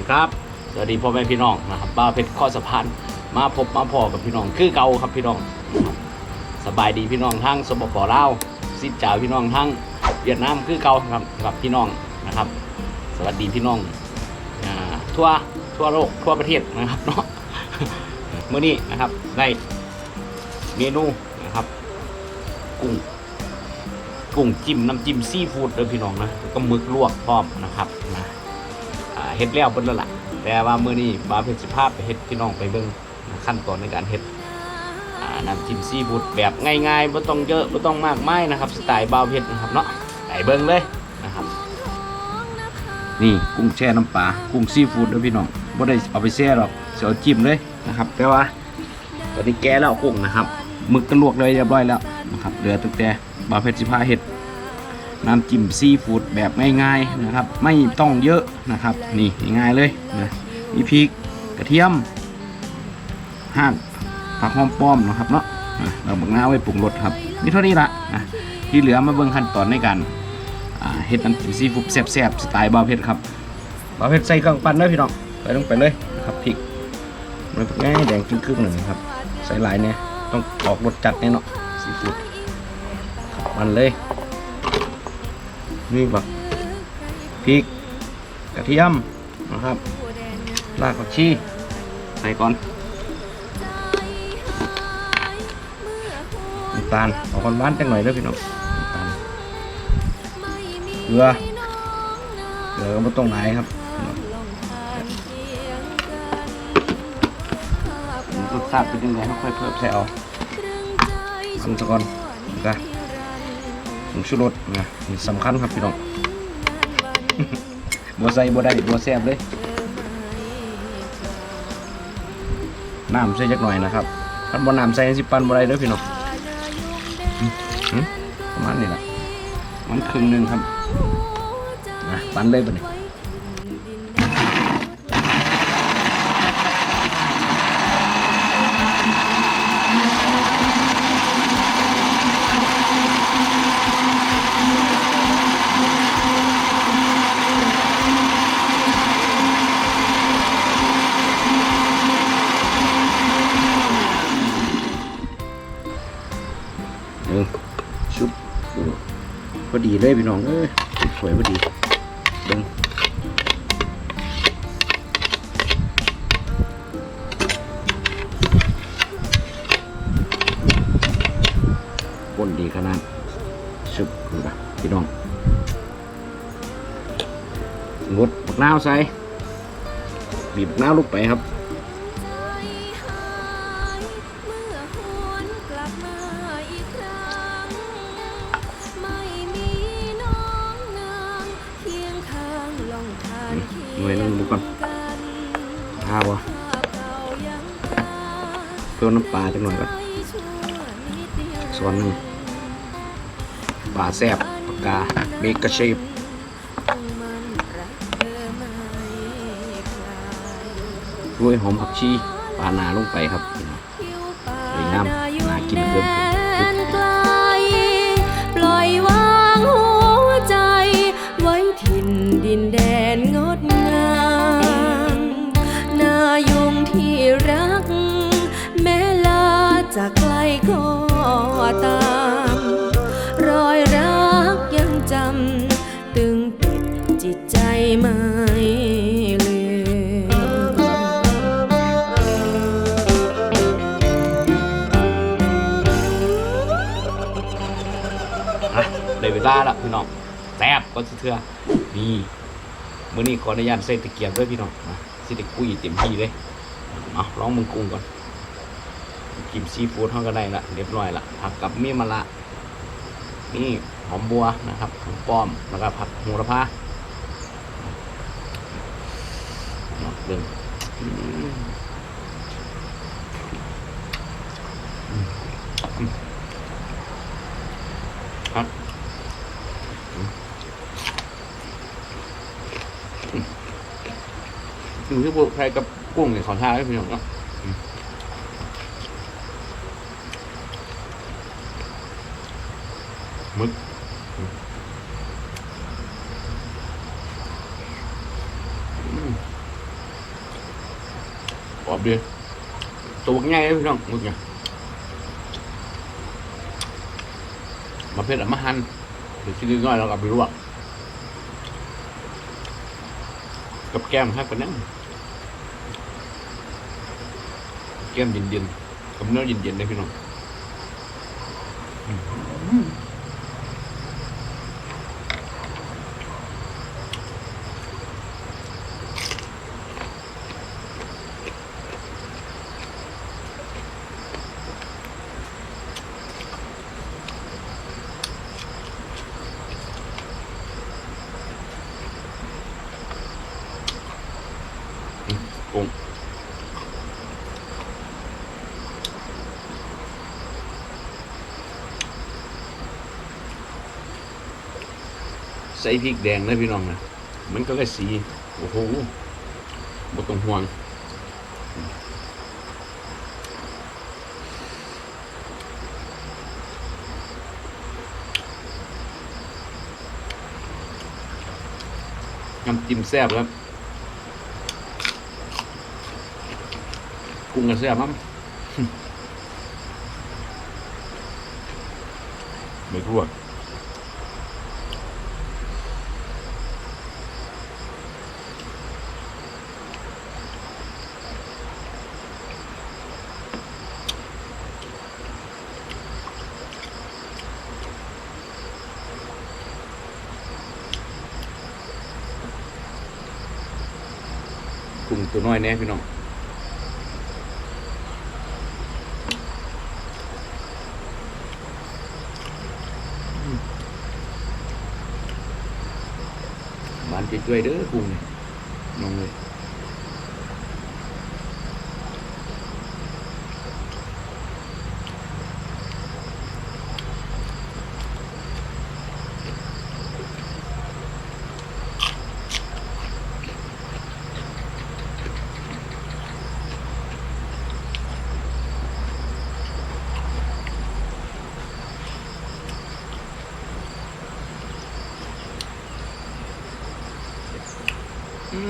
ดีครับ สวัสดีพ่อแม่พี่น้องนะครับบ้าเพชรข้อสะพานมาพบมาพอกับพี่น้องคือเก่าครับพี่น้อง สบายดีพี่น้องทั้งสปปลาซิดจ่าพี่น้องทั้งเวียดนามคือเก่าครับกับพี่น้องนะครับ สวัสดีพี่น้องทั่วทั่วโลกทั่วประเทศนะครับเนาะเมื่อนี้นะครับได้เมนูนะครับ กุ้งกุ้งจิ้มน้ำจิ้มซีฟู้ดเลยพี่น้องนะก็มึกลวกพร้อมนะครับนะ เฮ็ดแล้วเบิ่นแล้วล่ะแต่ว่ามื้อนี้บาเพชรสิภาพไปเฮ็ดพี่น้องไปเบิ่งขั้นตอนในการเฮ็ดอ่าน้ำจิ้มซีฟู้ดแบบง่ายๆบ่ต้องเยอะบ่ต้องมากมายนะครับ สไตล์บาวเพชรนะครับเนาะไปเบิ่งเลยนะครับ นี่กุ้งแช่น้ำปลากุ้งซีฟู้ดเด้อพี่น้องบ่ได้เอาไปแช่หรอกสิเอาจิ้มเลยนะครับ แต่ว่าตอนนี้แกะแล้วกุ้งนะครับมึกก็ลวกเลยเรียบร้อยแล้วนะครับเหลือตั้งแต่บาวเพชรสิพาเฮ็ด น้ำจิ้มซีฟู้ดแบบง่ายๆนะครับ ไม่ต้องเยอะนะครับ นี่ง่ายๆเลยนะมีพริกกระเทียมห่างผักหอมป้อมนะครับเนาะอะเราบักหน้าไว้ปรุงรสครับมีเท่านี้ละนะที่เหลือมาเบิ่งขั้นตอนในการอ่าเฮ็ดน้ำจิ้มซีฟู้ดแซ่บๆสไตล์บาวเพชรครับบาวเพชรใส่เครื่องปั่นเลยพี่น้องใส่ลงไปเลยนะครับพริกมันง่ายแดงครึ่งๆหนึ่งครับ ใส่หลายเนี่ยต้องออกรสจัดแน่เนาะซีฟู้ดครับมันเลย นี่บักพริกกระเทียมนะครับรากผักชีใส่ก่อนน้ำตาลเอาคนบ้านจังหน่อยเด้อพี่น้องน้ำตาลเกลือเกลือก็ไม่ต้องไหลายครับรสชาติเป็นยังไงค่อยเพิ่มใส่เอาทำซะก่อนนะ ผงชูรสนะนี่สำคัญครับพี่น้องบัวใส่บัวได้บัวแซ่บเลยน้ำใส่จักหน่อยนะครับถ้าบัวน้ำใส่สิปันบัวได้ด้อพี่น้องประมาณนี้แหละมันครึ่งหนึ่งครับนะปันเลยปเนี่ย เบิ้งคนดีขนาดชุบดูนะพี่น้องงดบักนาวใส่บีบบักนาวลูกไปครับ หน่วยนึงดูก่อนข้าววะเพิ่มน้ำปลาจังหน่อยก่อนส่วนหนึ่งปลาแซ่บปากกาเบกระเชฟด้วยหอมผักชีปลาหนาลงไปครับสวยงามน่ากินเกิน ลาล้วพี่น้องแซ่บก็เถื่อนี่มื้อนี้ขออนุญาตใส่ตะเกียบด้วยพี่น้องนะสิได้คุยเต็มที่เลยเอาลองมึงกุ้งก่อนกิมซีฟู้ดเท่ากันได้ละเรียบร้อยละผักกับมี่มะละนี่หอมบัวนะครับหอมป้อมแล้วก็ผักโหระพาเนาะเบิ่งอืมอืมครับ อยู่ที่พวกใครกับกุ้งเนี่ยขอท่าให้พี่น้องเนาะอืมมึกอืมอืมรอบดีตัวง่ายเลยพี่น้องมึงไงมาเผ็ดอะมาหันหรือชิ้นน้อยๆแล้วก็เอาไปลวกกับแก้มให้ปะนั่ง แก้มเย็นๆกับเนื้อเย็นๆนะพี่น้อง ใส่พริกแดงนะพี่น้องนะมันก็เลยสี โอ้โหบต้องห่วงน้ำจิ้มแซ่บครับกุ้งกระแซ่บมั้งไม่รู้ งตัวน้อยแน่พี่น้องบ้านช่วยเด้อกุ้งน้องเลย ก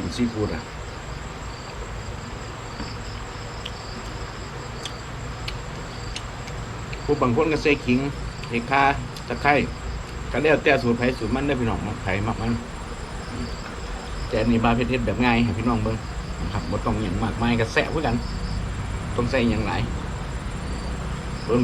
ินซีฟู้ดอะผู้บางคนก็ใส่ขิงเทคาตะไคร้ก็แล้วแต่สูตรไผสูตรมันได้พี่น้องมักไผมักมัน แต่นนี้บาเพชรแบบง่ายให้พี่น้องเบิ่งนะครับบ่ต้องอย่างมากมายก็แซ่บคือกัน ต้องใส่อย่างหลาย เบิ่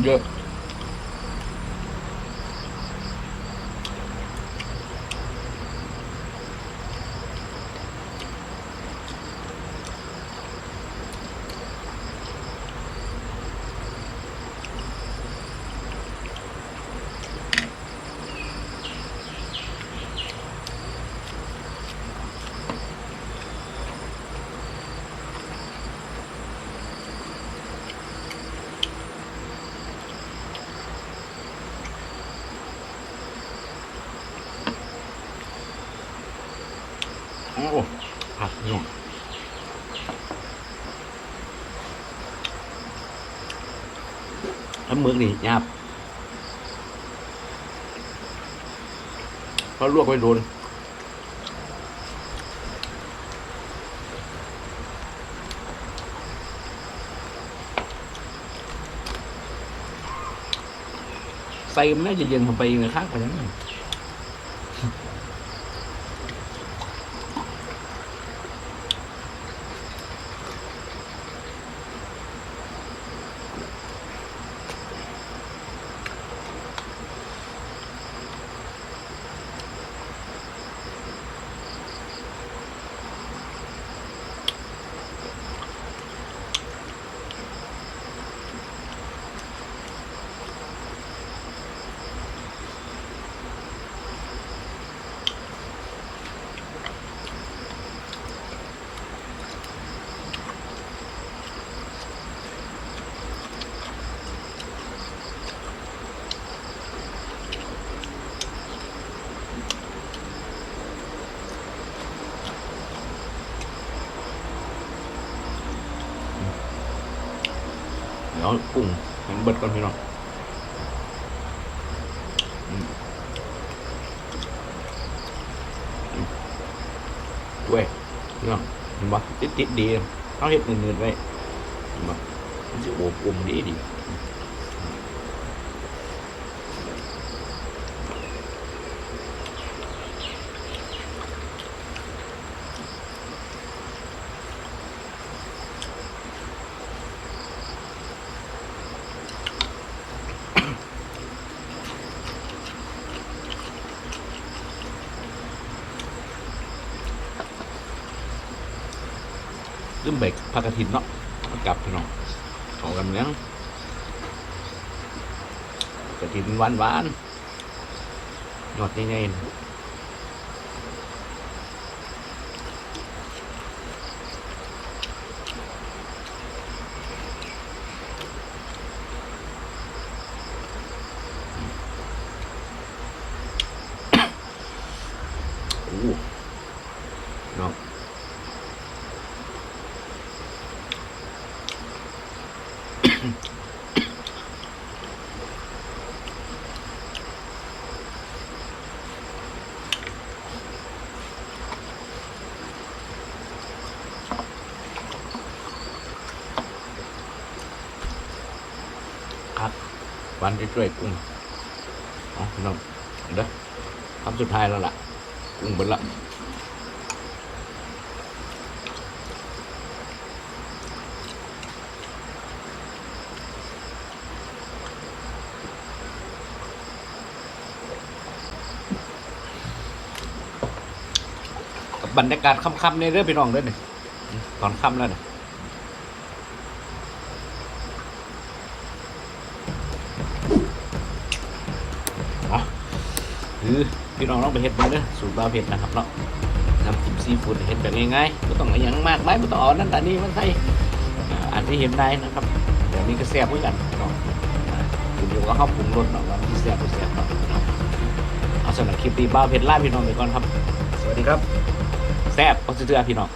โอ้ผักหน่อยถ้ามึกนี่ยาบเพราะลวกไปโดนใส่มันน่าจะเย็นเข้าไปนะครับเพราะฉะนั้น เอกุ้งมันเบิดก่อนพี่น้องเว้ยพี่น้องเห็นปะติดติดดีเขาเห็ดหนเงินึ่งไว้เห็นปะจะโอบกุ้งดีดี ลืมเบรกผักกระถินเนาะกลับพี่น้องเขอกันเลี้ยงกระถินหวานหวานยอดง่ายๆอ้เนาะ ครับ วันจะช่วยกุ้งอ๋อน้องเด้อคำสุดท้ายแล้วล่ะกุ้งเบิดละบบรรยากาศค่ำๆในเรื่องพี่น้องเด้อเนี่ยตอนค่ำแล้วเนี่ย คือพี่น้องต้องไปเห็ดมันเด้อสูตรบาเผ็ดนะครับเนาะน้ำจิ้มซีฟู้ดเห็ดแบบง่ายๆไม่ต้องอะไรอย่างมากมายไม่ต้องเอานั่นแต่นี่มันใส่อ่าอาจจะเห็นได้นะครับเดี๋ยวนี้ก็แซ่บเหมือนกันเนาะอ่าขึ้นอยู่กับข้าวปรุงรสเนาะว่ามันแซ่บหรือแซ่บเนาะเอาสำหรับคลิปนี้บ้าเผ็ดล่าพี่น้องไปก่อนครับ สวัสดีครับ แซ่บก็จะเจอพี่น้อง